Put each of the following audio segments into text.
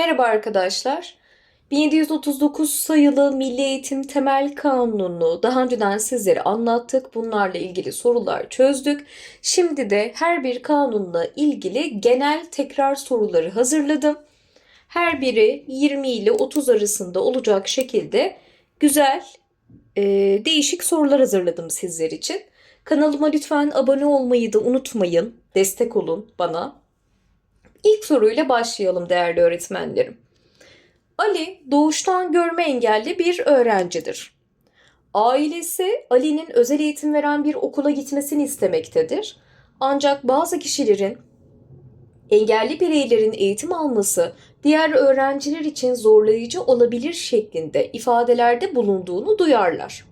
Merhaba arkadaşlar. 1739 sayılı Milli Eğitim Temel Kanunu'nu daha önceden sizlere anlattık. Bunlarla ilgili sorular çözdük. Şimdi de her bir kanunla ilgili genel tekrar soruları hazırladım. Her biri 20 ile 30 arasında olacak şekilde güzel, e, değişik sorular hazırladım sizler için. Kanalıma lütfen abone olmayı da unutmayın. Destek olun bana. İlk soruyla başlayalım değerli öğretmenlerim. Ali doğuştan görme engelli bir öğrencidir. Ailesi Ali'nin özel eğitim veren bir okula gitmesini istemektedir. Ancak bazı kişilerin engelli bireylerin eğitim alması diğer öğrenciler için zorlayıcı olabilir şeklinde ifadelerde bulunduğunu duyarlar.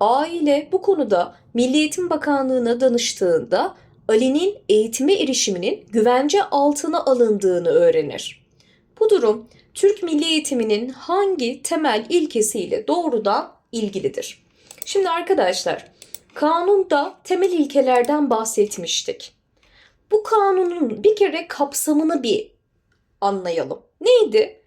Aile bu konuda Milli Eğitim Bakanlığı'na danıştığında Ali'nin eğitime erişiminin güvence altına alındığını öğrenir. Bu durum Türk milli eğitiminin hangi temel ilkesiyle doğrudan ilgilidir? Şimdi arkadaşlar, kanunda temel ilkelerden bahsetmiştik. Bu kanunun bir kere kapsamını bir anlayalım. Neydi?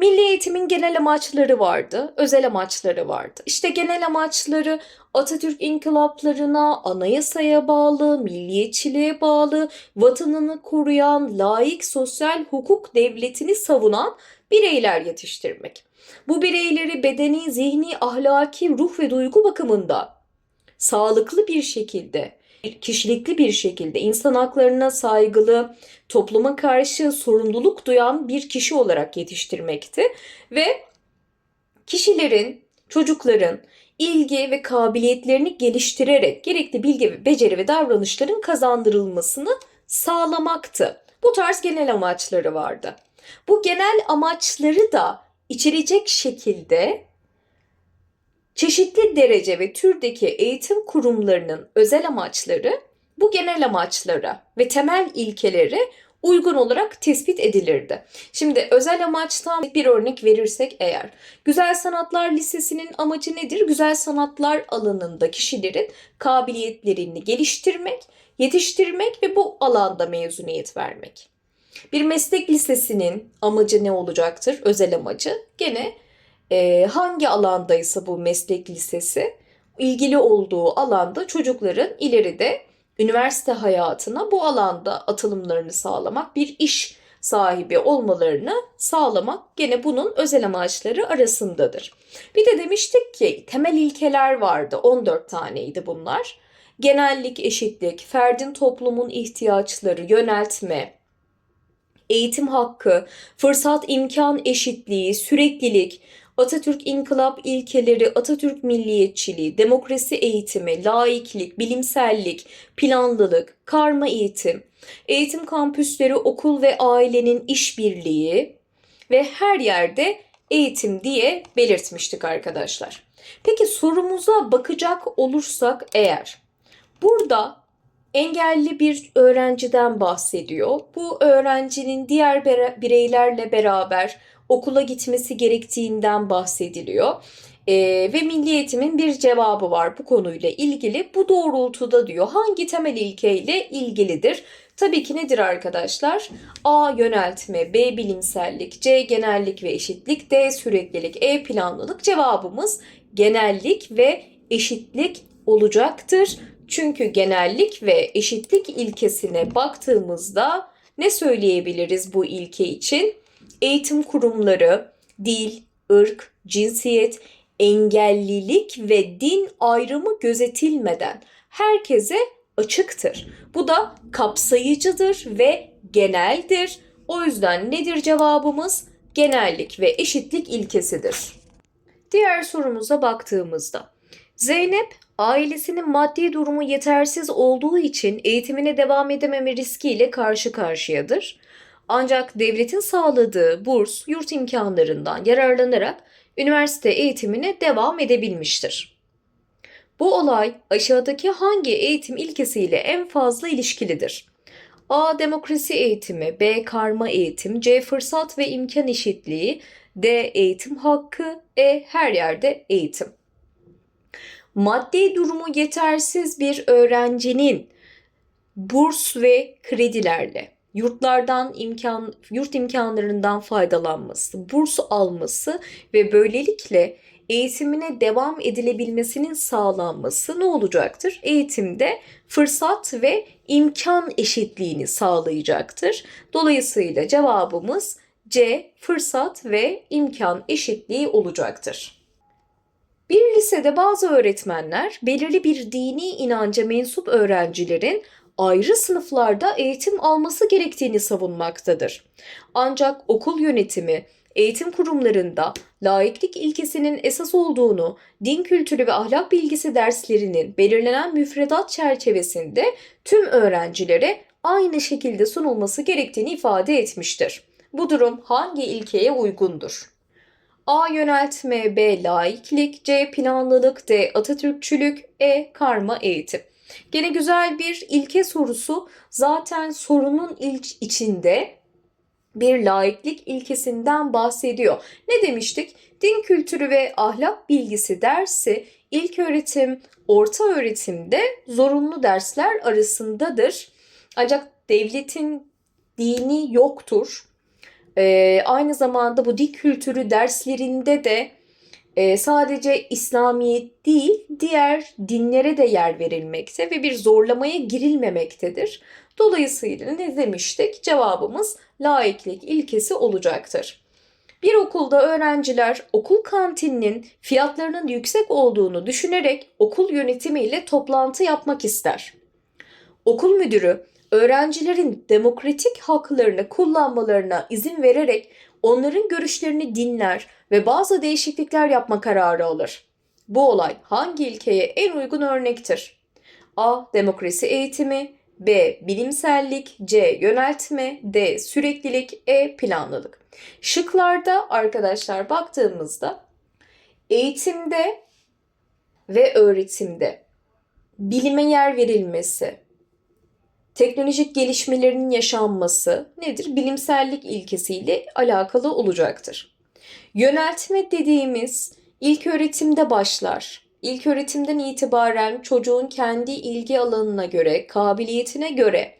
Milli eğitimin genel amaçları vardı, özel amaçları vardı. İşte genel amaçları Atatürk inkılaplarına, anayasaya bağlı, milliyetçiliğe bağlı, vatanını koruyan, layık sosyal hukuk devletini savunan bireyler yetiştirmek. Bu bireyleri bedeni, zihni, ahlaki, ruh ve duygu bakımında sağlıklı bir şekilde, kişilikli bir şekilde insan haklarına saygılı, topluma karşı sorumluluk duyan bir kişi olarak yetiştirmekti ve kişilerin, çocukların ilgi ve kabiliyetlerini geliştirerek gerekli bilgi ve beceri ve davranışların kazandırılmasını sağlamaktı. Bu tarz genel amaçları vardı. Bu genel amaçları da içerecek şekilde çeşitli derece ve türdeki eğitim kurumlarının özel amaçları bu genel amaçlara ve temel ilkeleri uygun olarak tespit edilirdi. Şimdi özel amaçtan bir örnek verirsek eğer, Güzel Sanatlar Lisesi'nin amacı nedir? Güzel sanatlar alanında kişilerin kabiliyetlerini geliştirmek, yetiştirmek ve bu alanda mezuniyet vermek. Bir meslek lisesinin amacı ne olacaktır? Özel amacı gene e, hangi alandaysa bu meslek lisesi ilgili olduğu alanda çocukların ileride üniversite hayatına bu alanda atılımlarını sağlamak, bir iş sahibi olmalarını sağlamak gene bunun özel amaçları arasındadır. Bir de demiştik ki temel ilkeler vardı. 14 taneydi bunlar. Genellik, eşitlik, ferdin toplumun ihtiyaçları, yöneltme, eğitim hakkı, fırsat imkan eşitliği, süreklilik, Atatürk inkılap ilkeleri, Atatürk milliyetçiliği, demokrasi eğitimi, laiklik, bilimsellik, planlılık, karma eğitim, eğitim kampüsleri, okul ve ailenin işbirliği ve her yerde eğitim diye belirtmiştik arkadaşlar. Peki sorumuza bakacak olursak eğer burada engelli bir öğrenciden bahsediyor. Bu öğrencinin diğer bireylerle beraber okula gitmesi gerektiğinden bahsediliyor. Ee, ve Milli Eğitim'in bir cevabı var bu konuyla ilgili. Bu doğrultuda diyor hangi temel ilkeyle ilgilidir? Tabii ki nedir arkadaşlar? A yöneltme, B bilimsellik, C genellik ve eşitlik, D süreklilik, E planlılık. Cevabımız genellik ve eşitlik olacaktır. Çünkü genellik ve eşitlik ilkesine baktığımızda ne söyleyebiliriz bu ilke için? Eğitim kurumları, dil, ırk, cinsiyet, engellilik ve din ayrımı gözetilmeden herkese açıktır. Bu da kapsayıcıdır ve geneldir. O yüzden nedir cevabımız? Genellik ve eşitlik ilkesidir. Diğer sorumuza baktığımızda Zeynep ailesinin maddi durumu yetersiz olduğu için eğitimine devam edememe riskiyle karşı karşıyadır. Ancak devletin sağladığı burs, yurt imkanlarından yararlanarak üniversite eğitimine devam edebilmiştir. Bu olay aşağıdaki hangi eğitim ilkesiyle en fazla ilişkilidir? A. Demokrasi eğitimi, B. Karma eğitim, C. Fırsat ve imkan eşitliği, D. Eğitim hakkı, E. Her yerde eğitim. Maddi durumu yetersiz bir öğrencinin burs ve kredilerle yurtlardan imkan yurt imkanlarından faydalanması, burs alması ve böylelikle eğitimine devam edilebilmesinin sağlanması ne olacaktır? Eğitimde fırsat ve imkan eşitliğini sağlayacaktır. Dolayısıyla cevabımız C fırsat ve imkan eşitliği olacaktır. Bir lisede bazı öğretmenler belirli bir dini inanca mensup öğrencilerin ayrı sınıflarda eğitim alması gerektiğini savunmaktadır. Ancak okul yönetimi eğitim kurumlarında laiklik ilkesinin esas olduğunu, din kültürü ve ahlak bilgisi derslerinin belirlenen müfredat çerçevesinde tüm öğrencilere aynı şekilde sunulması gerektiğini ifade etmiştir. Bu durum hangi ilkeye uygundur? A. Yöneltme B. Laiklik C. Planlılık D. Atatürkçülük E. Karma eğitim Gene güzel bir ilke sorusu. Zaten sorunun ilk içinde bir laiklik ilkesinden bahsediyor. Ne demiştik? Din kültürü ve ahlak bilgisi dersi ilk öğretim, orta öğretimde zorunlu dersler arasındadır. Ancak devletin dini yoktur. Ee, aynı zamanda bu din kültürü derslerinde de e, sadece İslamiyet değil diğer dinlere de yer verilmekte ve bir zorlamaya girilmemektedir. Dolayısıyla ne demiştik? Cevabımız laiklik ilkesi olacaktır. Bir okulda öğrenciler okul kantininin fiyatlarının yüksek olduğunu düşünerek okul yönetimiyle toplantı yapmak ister. Okul müdürü öğrencilerin demokratik haklarını kullanmalarına izin vererek onların görüşlerini dinler ve bazı değişiklikler yapma kararı alır. Bu olay hangi ilkeye en uygun örnektir? A. Demokrasi eğitimi B. Bilimsellik C. Yöneltme D. Süreklilik E. Planlılık. Şıklarda arkadaşlar baktığımızda eğitimde ve öğretimde bilime yer verilmesi, teknolojik gelişmelerin yaşanması nedir? Bilimsellik ilkesiyle alakalı olacaktır. Yöneltme dediğimiz ilk öğretimde başlar. İlk öğretimden itibaren çocuğun kendi ilgi alanına göre, kabiliyetine göre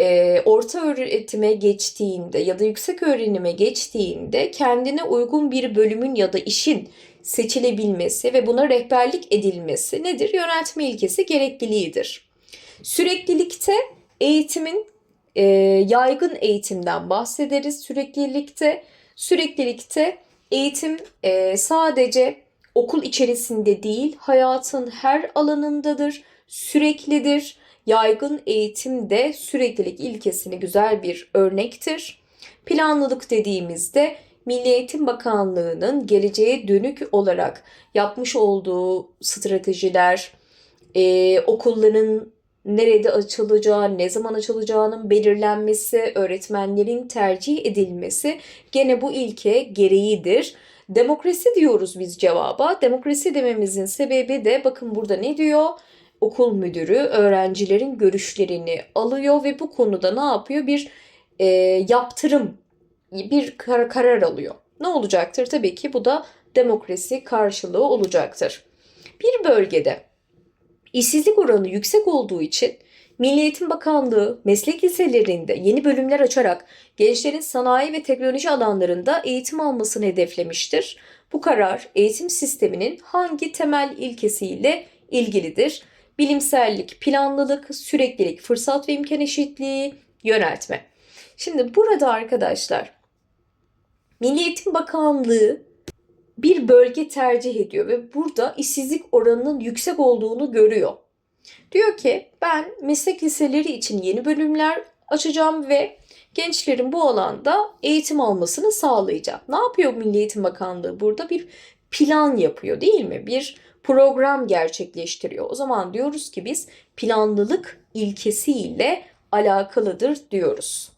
e, orta öğretime geçtiğinde ya da yüksek öğrenime geçtiğinde kendine uygun bir bölümün ya da işin seçilebilmesi ve buna rehberlik edilmesi nedir? Yöneltme ilkesi gerekliliğidir. Süreklilikte eğitimin e, yaygın eğitimden bahsederiz. Süreklilikte süreklilikte eğitim e, sadece okul içerisinde değil, hayatın her alanındadır, süreklidir. Yaygın eğitim de süreklilik ilkesini güzel bir örnektir. Planlılık dediğimizde Milli Eğitim Bakanlığı'nın geleceğe dönük olarak yapmış olduğu stratejiler, e, okulların nerede açılacağı, ne zaman açılacağının belirlenmesi, öğretmenlerin tercih edilmesi gene bu ilke gereğidir. Demokrasi diyoruz biz cevaba. Demokrasi dememizin sebebi de bakın burada ne diyor? Okul müdürü öğrencilerin görüşlerini alıyor ve bu konuda ne yapıyor? Bir e, yaptırım, bir kar karar alıyor. Ne olacaktır? Tabii ki bu da demokrasi karşılığı olacaktır. Bir bölgede işsizlik oranı yüksek olduğu için Milli Eğitim Bakanlığı meslek liselerinde yeni bölümler açarak gençlerin sanayi ve teknoloji alanlarında eğitim almasını hedeflemiştir. Bu karar eğitim sisteminin hangi temel ilkesiyle ilgilidir? Bilimsellik, planlılık, süreklilik, fırsat ve imkan eşitliği, yöneltme. Şimdi burada arkadaşlar Milli Eğitim Bakanlığı bir bölge tercih ediyor ve burada işsizlik oranının yüksek olduğunu görüyor. Diyor ki ben meslek liseleri için yeni bölümler açacağım ve gençlerin bu alanda eğitim almasını sağlayacağım. Ne yapıyor Milli Eğitim Bakanlığı burada? Bir plan yapıyor değil mi? Bir program gerçekleştiriyor. O zaman diyoruz ki biz planlılık ilkesiyle alakalıdır diyoruz.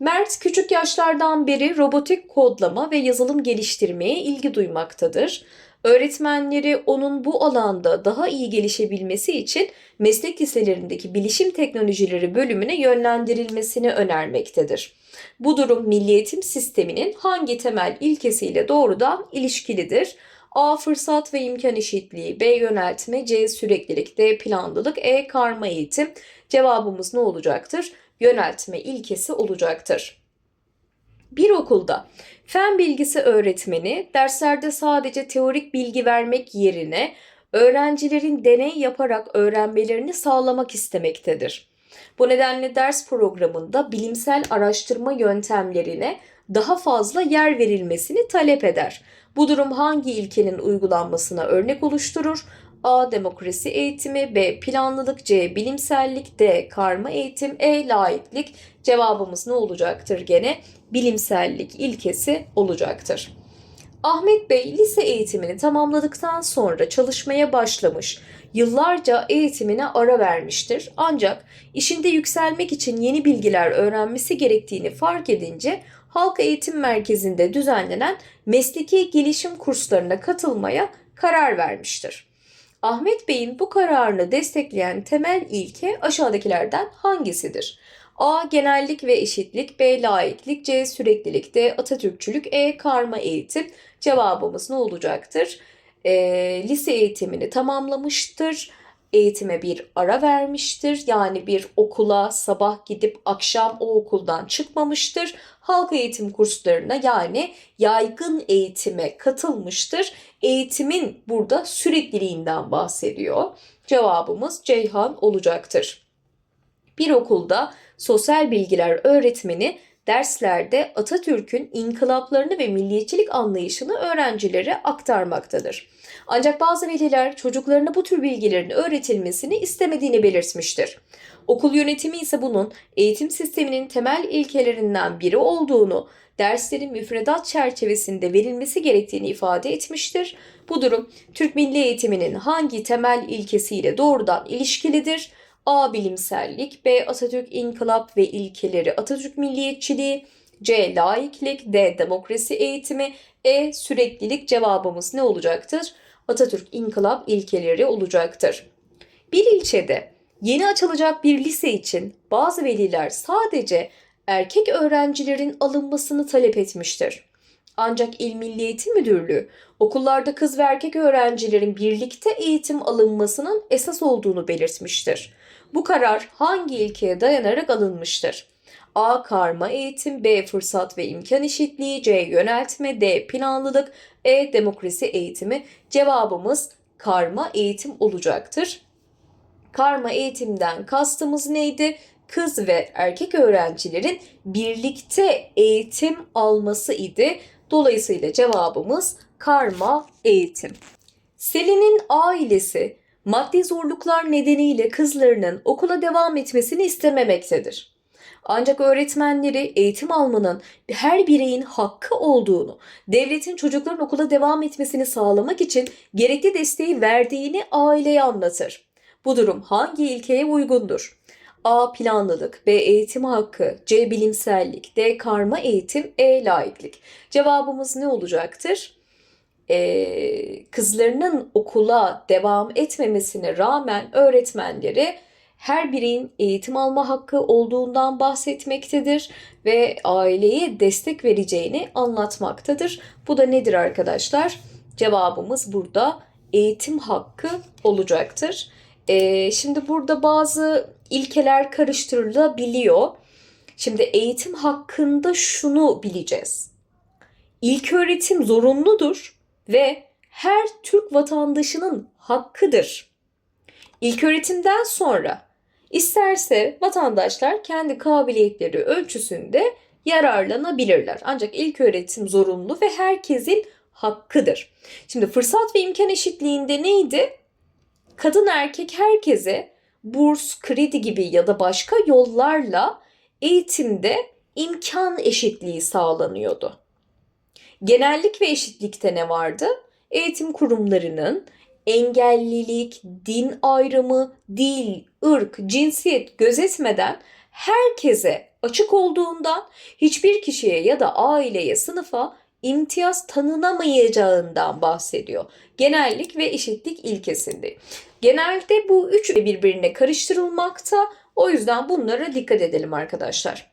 Mert küçük yaşlardan beri robotik kodlama ve yazılım geliştirmeye ilgi duymaktadır. Öğretmenleri onun bu alanda daha iyi gelişebilmesi için meslek liselerindeki bilişim teknolojileri bölümüne yönlendirilmesini önermektedir. Bu durum milli eğitim sisteminin hangi temel ilkesiyle doğrudan ilişkilidir? A. Fırsat ve imkan eşitliği, B. Yöneltme, C. Süreklilik, D. Planlılık, E. Karma eğitim. Cevabımız ne olacaktır? Yöneltme ilkesi olacaktır. Bir okulda fen bilgisi öğretmeni derslerde sadece teorik bilgi vermek yerine öğrencilerin deney yaparak öğrenmelerini sağlamak istemektedir. Bu nedenle ders programında bilimsel araştırma yöntemlerine daha fazla yer verilmesini talep eder. Bu durum hangi ilkenin uygulanmasına örnek oluşturur? A. Demokrasi eğitimi B. Planlılık C. Bilimsellik D. Karma eğitim E. Laiklik Cevabımız ne olacaktır gene? Bilimsellik ilkesi olacaktır. Ahmet Bey lise eğitimini tamamladıktan sonra çalışmaya başlamış. Yıllarca eğitimine ara vermiştir. Ancak işinde yükselmek için yeni bilgiler öğrenmesi gerektiğini fark edince Halk Eğitim Merkezi'nde düzenlenen mesleki gelişim kurslarına katılmaya karar vermiştir. Ahmet Bey'in bu kararını destekleyen temel ilke aşağıdakilerden hangisidir? A. Genellik ve eşitlik B. Laiklik C. Süreklilik D. Atatürkçülük E. Karma eğitim Cevabımız ne olacaktır? E, lise eğitimini tamamlamıştır. Eğitime bir ara vermiştir. Yani bir okula sabah gidip akşam o okuldan çıkmamıştır. Halk eğitim kurslarına yani yaygın eğitime katılmıştır. Eğitimin burada sürekliliğinden bahsediyor. Cevabımız Ceyhan olacaktır. Bir okulda sosyal bilgiler öğretmeni derslerde Atatürk'ün inkılaplarını ve milliyetçilik anlayışını öğrencilere aktarmaktadır. Ancak bazı veliler çocuklarına bu tür bilgilerin öğretilmesini istemediğini belirtmiştir. Okul yönetimi ise bunun eğitim sisteminin temel ilkelerinden biri olduğunu, derslerin müfredat çerçevesinde verilmesi gerektiğini ifade etmiştir. Bu durum Türk milli eğitiminin hangi temel ilkesiyle doğrudan ilişkilidir? A. Bilimsellik B. Atatürk İnkılap ve ilkeleri Atatürk Milliyetçiliği C. Laiklik D. Demokrasi eğitimi E. Süreklilik cevabımız ne olacaktır? Atatürk İnkılap ilkeleri olacaktır. Bir ilçede yeni açılacak bir lise için bazı veliler sadece erkek öğrencilerin alınmasını talep etmiştir. Ancak İl Milli Eğitim Müdürlüğü okullarda kız ve erkek öğrencilerin birlikte eğitim alınmasının esas olduğunu belirtmiştir. Bu karar hangi ilkeye dayanarak alınmıştır? A. Karma eğitim, B. Fırsat ve imkan eşitliği, C. Yöneltme, D. Planlılık, E. Demokrasi eğitimi. Cevabımız karma eğitim olacaktır. Karma eğitimden kastımız neydi? Kız ve erkek öğrencilerin birlikte eğitim alması idi. Dolayısıyla cevabımız karma eğitim. Selin'in ailesi maddi zorluklar nedeniyle kızlarının okula devam etmesini istememektedir. Ancak öğretmenleri eğitim almanın her bireyin hakkı olduğunu, devletin çocukların okula devam etmesini sağlamak için gerekli desteği verdiğini aileye anlatır. Bu durum hangi ilkeye uygundur? A. Planlılık B. Eğitim hakkı C. Bilimsellik D. Karma eğitim E. Laiklik Cevabımız ne olacaktır? Ee, kızlarının okula devam etmemesine rağmen öğretmenleri her bireyin eğitim alma hakkı olduğundan bahsetmektedir ve aileye destek vereceğini anlatmaktadır. Bu da nedir arkadaşlar? Cevabımız burada eğitim hakkı olacaktır. Ee, şimdi burada bazı ilkeler karıştırılabiliyor. Şimdi eğitim hakkında şunu bileceğiz. İlk öğretim zorunludur ve her Türk vatandaşının hakkıdır. İlk öğretimden sonra isterse vatandaşlar kendi kabiliyetleri ölçüsünde yararlanabilirler. Ancak ilk öğretim zorunlu ve herkesin hakkıdır. Şimdi fırsat ve imkan eşitliğinde neydi? Kadın erkek herkese burs, kredi gibi ya da başka yollarla eğitimde imkan eşitliği sağlanıyordu. Genellik ve eşitlikte ne vardı? Eğitim kurumlarının engellilik, din ayrımı, dil, ırk, cinsiyet gözetmeden herkese açık olduğundan hiçbir kişiye ya da aileye, sınıfa imtiyaz tanınamayacağından bahsediyor. Genellik ve eşitlik ilkesinde. Genelde bu üç birbirine karıştırılmakta. O yüzden bunlara dikkat edelim arkadaşlar.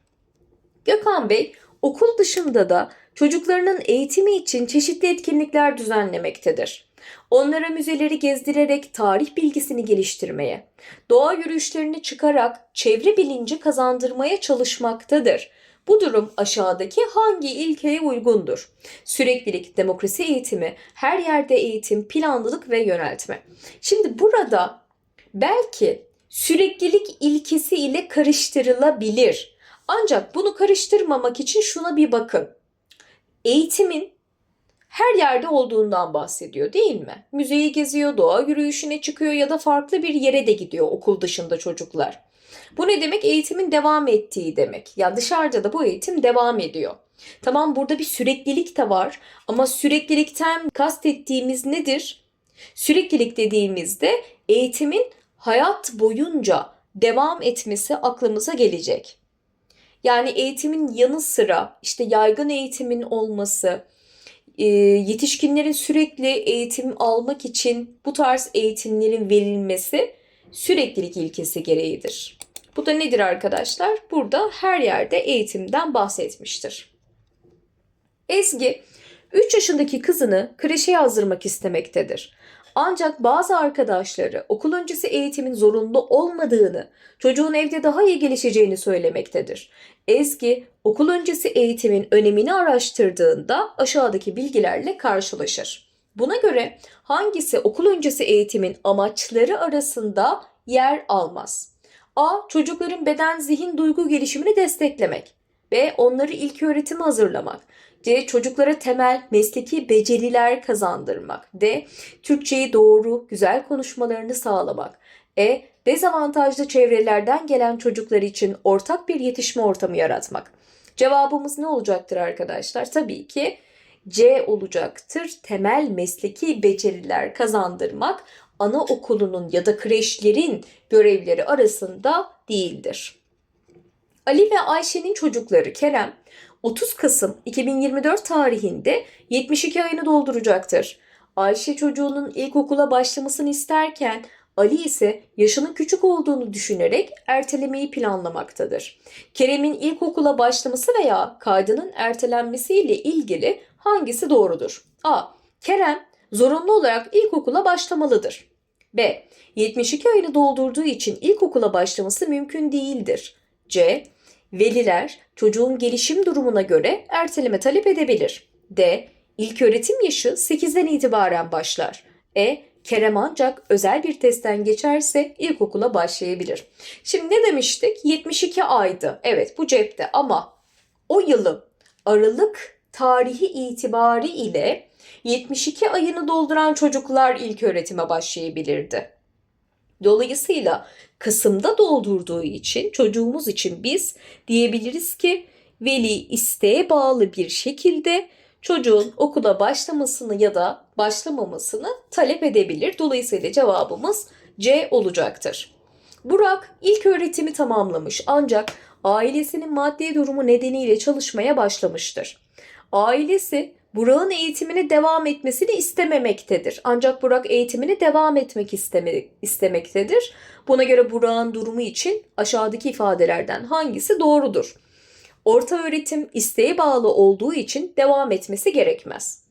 Gökhan Bey okul dışında da çocuklarının eğitimi için çeşitli etkinlikler düzenlemektedir. Onlara müzeleri gezdirerek tarih bilgisini geliştirmeye, doğa yürüyüşlerini çıkarak çevre bilinci kazandırmaya çalışmaktadır. Bu durum aşağıdaki hangi ilkeye uygundur? Süreklilik, demokrasi eğitimi, her yerde eğitim, planlılık ve yöneltme. Şimdi burada belki süreklilik ilkesi ile karıştırılabilir. Ancak bunu karıştırmamak için şuna bir bakın. Eğitimin her yerde olduğundan bahsediyor değil mi? Müzeyi geziyor, doğa yürüyüşüne çıkıyor ya da farklı bir yere de gidiyor okul dışında çocuklar. Bu ne demek? Eğitimin devam ettiği demek. Ya dışarıda da bu eğitim devam ediyor. Tamam burada bir süreklilik de var ama süreklilikten kastettiğimiz nedir? Süreklilik dediğimizde eğitimin hayat boyunca devam etmesi aklımıza gelecek. Yani eğitimin yanı sıra işte yaygın eğitimin olması, e, yetişkinlerin sürekli eğitim almak için bu tarz eğitimlerin verilmesi süreklilik ilkesi gereğidir. Bu da nedir arkadaşlar? Burada her yerde eğitimden bahsetmiştir. Ezgi 3 yaşındaki kızını kreşe yazdırmak istemektedir. Ancak bazı arkadaşları okul öncesi eğitimin zorunlu olmadığını, çocuğun evde daha iyi gelişeceğini söylemektedir. Ezgi okul öncesi eğitimin önemini araştırdığında aşağıdaki bilgilerle karşılaşır. Buna göre hangisi okul öncesi eğitimin amaçları arasında yer almaz? A. Çocukların beden, zihin, duygu gelişimini desteklemek. B. Onları ilk öğretime hazırlamak. C. Çocuklara temel mesleki beceriler kazandırmak. D. Türkçeyi doğru, güzel konuşmalarını sağlamak. E. Dezavantajlı çevrelerden gelen çocuklar için ortak bir yetişme ortamı yaratmak. Cevabımız ne olacaktır arkadaşlar? Tabii ki C olacaktır. Temel mesleki beceriler kazandırmak anaokulunun ya da kreşlerin görevleri arasında değildir. Ali ve Ayşe'nin çocukları Kerem 30 Kasım 2024 tarihinde 72 ayını dolduracaktır. Ayşe çocuğunun ilkokula başlamasını isterken Ali ise yaşının küçük olduğunu düşünerek ertelemeyi planlamaktadır. Kerem'in ilkokula başlaması veya kaydının ertelenmesiyle ilgili hangisi doğrudur? A. Kerem zorunlu olarak ilkokula başlamalıdır. B. 72 ayını doldurduğu için ilkokula başlaması mümkün değildir. C. Veliler çocuğun gelişim durumuna göre erteleme talep edebilir. D. İlk öğretim yaşı 8'den itibaren başlar. E. Kerem ancak özel bir testten geçerse ilkokula başlayabilir. Şimdi ne demiştik? 72 aydı. Evet bu cepte ama o yılın Aralık tarihi itibari ile 72 ayını dolduran çocuklar ilk öğretime başlayabilirdi. Dolayısıyla Kasım'da doldurduğu için çocuğumuz için biz diyebiliriz ki veli isteğe bağlı bir şekilde çocuğun okula başlamasını ya da başlamamasını talep edebilir. Dolayısıyla cevabımız C olacaktır. Burak ilk öğretimi tamamlamış ancak ailesinin maddi durumu nedeniyle çalışmaya başlamıştır. Ailesi Burak'ın eğitimini devam etmesini istememektedir. Ancak Burak eğitimini devam etmek isteme, istemektedir. Buna göre Burak'ın durumu için aşağıdaki ifadelerden hangisi doğrudur? Orta öğretim isteğe bağlı olduğu için devam etmesi gerekmez.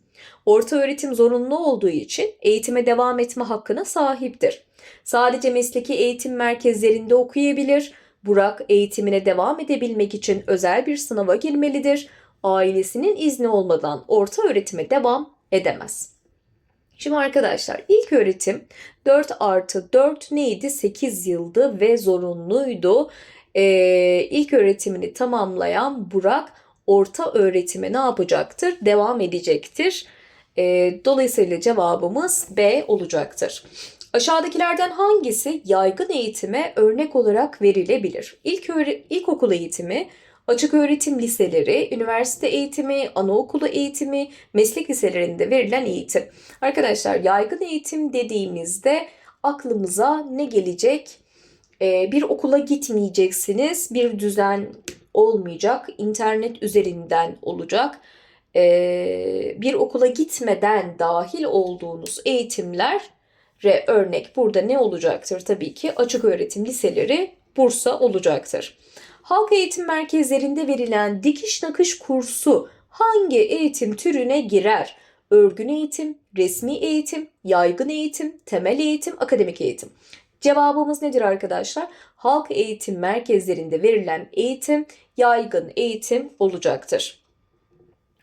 Orta öğretim zorunlu olduğu için eğitime devam etme hakkına sahiptir. Sadece mesleki eğitim merkezlerinde okuyabilir. Burak eğitimine devam edebilmek için özel bir sınava girmelidir ailesinin izni olmadan orta öğretime devam edemez. Şimdi arkadaşlar ilk öğretim 4 artı 4 neydi? 8 yıldı ve zorunluydu. Ee, ilk öğretimini tamamlayan Burak orta öğretime ne yapacaktır? Devam edecektir. Ee, dolayısıyla cevabımız B olacaktır. Aşağıdakilerden hangisi yaygın eğitime örnek olarak verilebilir? İlk ilkokul eğitimi Açık öğretim liseleri, üniversite eğitimi, anaokulu eğitimi, meslek liselerinde verilen eğitim. Arkadaşlar yaygın eğitim dediğimizde aklımıza ne gelecek? Ee, bir okula gitmeyeceksiniz, bir düzen olmayacak, internet üzerinden olacak. Ee, bir okula gitmeden dahil olduğunuz eğitimler örnek burada ne olacaktır? Tabii ki açık öğretim liseleri Bursa olacaktır. Halk eğitim merkezlerinde verilen dikiş nakış kursu hangi eğitim türüne girer? örgün eğitim, resmi eğitim, yaygın eğitim, temel eğitim, akademik eğitim. Cevabımız nedir arkadaşlar? Halk eğitim merkezlerinde verilen eğitim yaygın eğitim olacaktır.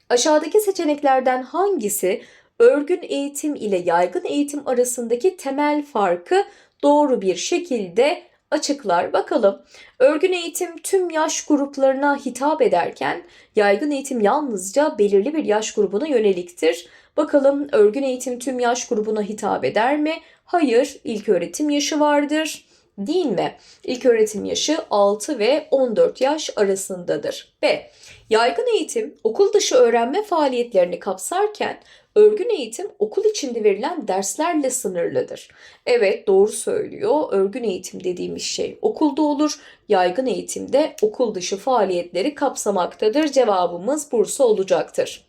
Aşağıdaki seçeneklerden hangisi örgün eğitim ile yaygın eğitim arasındaki temel farkı doğru bir şekilde açıklar. Bakalım. Örgün eğitim tüm yaş gruplarına hitap ederken yaygın eğitim yalnızca belirli bir yaş grubuna yöneliktir. Bakalım örgün eğitim tüm yaş grubuna hitap eder mi? Hayır, ilk öğretim yaşı vardır. Mi? İlk öğretim yaşı 6 ve 14 yaş arasındadır. B. Yaygın eğitim okul dışı öğrenme faaliyetlerini kapsarken örgün eğitim okul içinde verilen derslerle sınırlıdır. Evet doğru söylüyor. Örgün eğitim dediğimiz şey okulda olur. Yaygın eğitimde okul dışı faaliyetleri kapsamaktadır. Cevabımız Bursa olacaktır.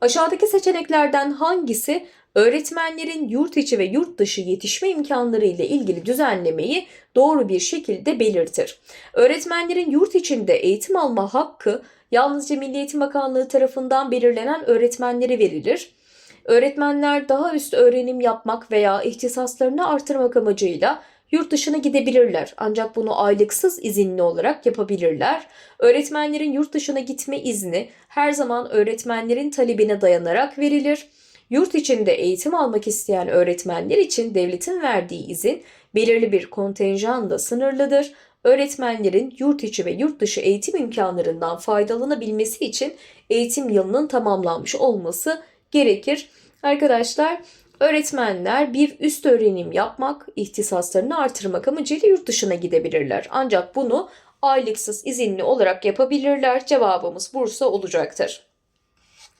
Aşağıdaki seçeneklerden hangisi öğretmenlerin yurt içi ve yurt dışı yetişme imkanları ile ilgili düzenlemeyi doğru bir şekilde belirtir? Öğretmenlerin yurt içinde eğitim alma hakkı yalnızca Milli Eğitim Bakanlığı tarafından belirlenen öğretmenlere verilir. Öğretmenler daha üst öğrenim yapmak veya ihtisaslarını artırmak amacıyla yurt dışına gidebilirler. Ancak bunu aylıksız izinli olarak yapabilirler. Öğretmenlerin yurt dışına gitme izni her zaman öğretmenlerin talebine dayanarak verilir. Yurt içinde eğitim almak isteyen öğretmenler için devletin verdiği izin belirli bir kontenjanla sınırlıdır. Öğretmenlerin yurt içi ve yurt dışı eğitim imkanlarından faydalanabilmesi için eğitim yılının tamamlanmış olması gerekir. Arkadaşlar öğretmenler bir üst öğrenim yapmak, ihtisaslarını artırmak amacıyla yurt dışına gidebilirler. Ancak bunu aylıksız izinli olarak yapabilirler. Cevabımız Bursa olacaktır.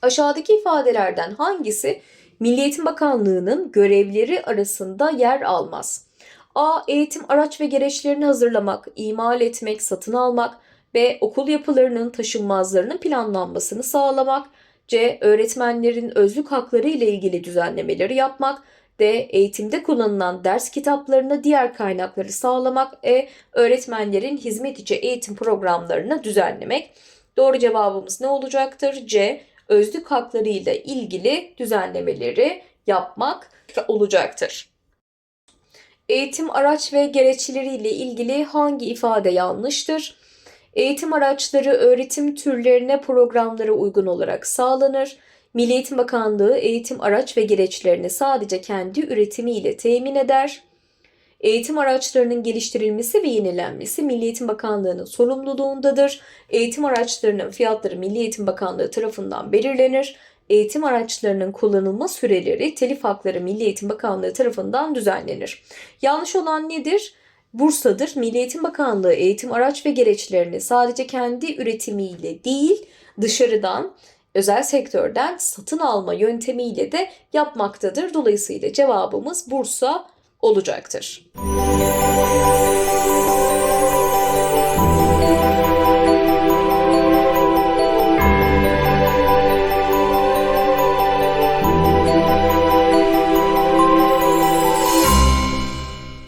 Aşağıdaki ifadelerden hangisi Milli Eğitim Bakanlığı'nın görevleri arasında yer almaz? A. Eğitim araç ve gereçlerini hazırlamak, imal etmek, satın almak. B. Okul yapılarının taşınmazlarının planlanmasını sağlamak. C. Öğretmenlerin özlük hakları ile ilgili düzenlemeleri yapmak. D. Eğitimde kullanılan ders kitaplarına diğer kaynakları sağlamak. E. Öğretmenlerin hizmet içi eğitim programlarını düzenlemek. Doğru cevabımız ne olacaktır? C. Özlük hakları ile ilgili düzenlemeleri yapmak olacaktır. Eğitim araç ve gereçleri ile ilgili hangi ifade yanlıştır? Eğitim araçları öğretim türlerine programlara uygun olarak sağlanır. Milli Eğitim Bakanlığı eğitim araç ve gereçlerini sadece kendi üretimiyle temin eder. Eğitim araçlarının geliştirilmesi ve yenilenmesi Milli Eğitim Bakanlığı'nın sorumluluğundadır. Eğitim araçlarının fiyatları Milli Eğitim Bakanlığı tarafından belirlenir. Eğitim araçlarının kullanılma süreleri telif hakları Milli Eğitim Bakanlığı tarafından düzenlenir. Yanlış olan nedir? Bursa'dır. Milli Eğitim Bakanlığı eğitim araç ve gereçlerini sadece kendi üretimiyle değil dışarıdan özel sektörden satın alma yöntemiyle de yapmaktadır. Dolayısıyla cevabımız Bursa olacaktır. Müzik